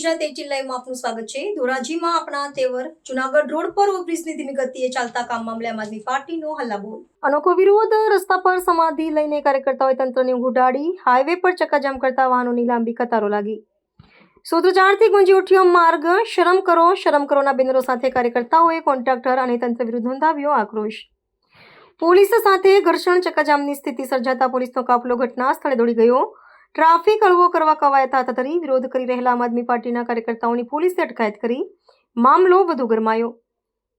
Gujarat eighteen લાઈવમાં આપનું સ્વાગત છે. ધોરાજીમાં આપણા તેવર જુનાગઢ રોડ પર ઓવરબ્રિજની ધીમી ગતિએ ચાલતા કામ મામલે આમ આદમી પાર્ટીનો હલ્લાબોલ. અનોખો વિરોધ રસ્તા પર સમાધિ લઈને કાર્યકર્તાઓએ તંત્રની ઉઘાડી હાઈવે પર ચક્કાજામ કરતા વાહનોની લાંબી કતારો લાગી. સૂત્રોચ્ચારથી ગુંજી ઉઠ્યો માર્ગ, શરમ કરો, શરમ કરોના બેનરો સાથે કાર્યકર્તાઓએ કોન્ટ્રાક્ટર અને તંત્ર વિરુદ્ધ નોંધાવ્યો આક્રોશ. પોલીસ સાથે ઘર્ષણ, ચક્કાજામની સ્થિતિ સર્જાતા પોલીસનો કાફલો ઘટના સ્થળે દોડી ગયો. ટ્રાફિક હળવો કરવા કવાયત હાથ ધરી, વિરોધ કરી રહેલા આમ આદમી પાર્ટીના કાર્યકર્તાઓની પોલીસે અટકાયત કરી, મામલો વધુ ગરમાયો.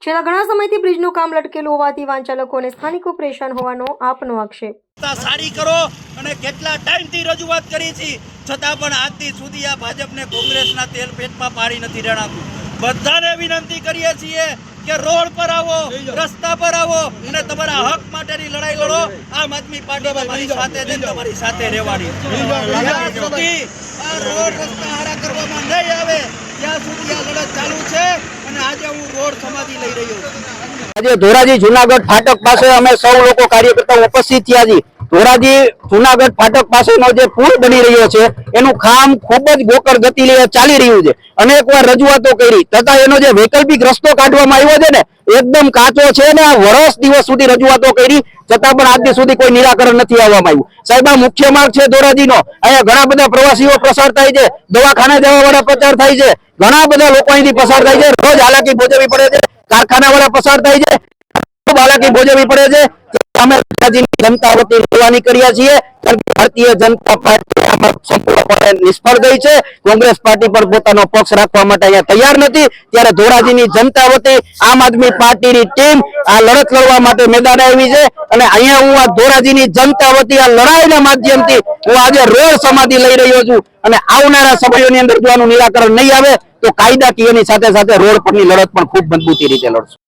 છેલ્લા ઘણા સમયથી બ્રિજનું કામ લટકેલું હોવાથી વાહન ચાલકો અને સ્થાનિકો પરેશાન હોવાનો આપનો આક્ષેપ. સારી કરો અને કેટલા ટાઈમથી રજૂઆત કરી છે, છતાં પણ આજથી સુધી આ ભાજપને કોંગ્રેસના તેલ પેટમાં પાડી નથી જણાતું બધાને વિનંતી કરીએ છીએ કે રોડ પર આવો રસ્તા પર આવો અને તમારા હક માટેની લડાઈ લડો. આમ આદમી પાર્ટી તમારી સાથે છે તમારી સાથે રહેવાની. જ્યાં સુધી આ રોડ રસ્તા હારા કરવામાં નહીં આવે ત્યાં સુધી આ લડત ચાલુ છે અને આજે હું રોડ સમાધિ લઈ રહ્યો છું. આજે ધોરાજી જુનાગઢ ફાટક પાસે અમે સૌ લોકો કાર્યકર્તાઓ ઉપસ્થિત થયા છીએ. ધોરાજી જુનાગઢ ફાટક પાસેનો જે પુલ બની રહ્યો છે, એનું કામ ખૂબ જ ગોકળ ગતિ ચાલી રહ્યું છે. અનેકવાર રજૂઆતો કરી, તથા એનો જે વૈકલ્પિક રસ્તો કાઢવામાં આવ્યો છે ને, એકદમ કાચો છે ને વર્ષ દિવસ સુધી રજૂઆતો કરી, છતાં પણ આજ સુધી કોઈ નિરાકરણ નથી આવવામાં આવ્યું. સાહેબ, આ મુખ્ય માર્ગ છે ધોરાજીનો. અહીંયા ઘણા બધા પ્રવાસીઓ પસાર થાય છે, દવાખાને જવા વાળા પસાર થાય છે, ઘણા બધા લોકો અહીંથી પસાર થાય છે, રોજ હાલાકી ભોજવવી પડે છે કારખાના વાળા પસાર થાય છે હાલાકી ભોજવવી પડે છે અમે ધોરાજીની જનતા વતી લેવાની કર્યા પાર્ટી આમાં ટીમ આ લડત લડવા માટે મેદાને આવી છે. અને અહીંયા હું આ ધોરાજીની જનતા વતી આ લડાઈના માધ્યમથી હું આજે રોડ સમાધિ લઈ રહ્યો છું. અને આવનારા સમયોની અંદર જો નિરાકરણ નહીં આવે, તો કાયદાકીયની સાથે સાથે રોડ પરની લડત પણ ખૂબ મજબૂતી રીતે લડશું.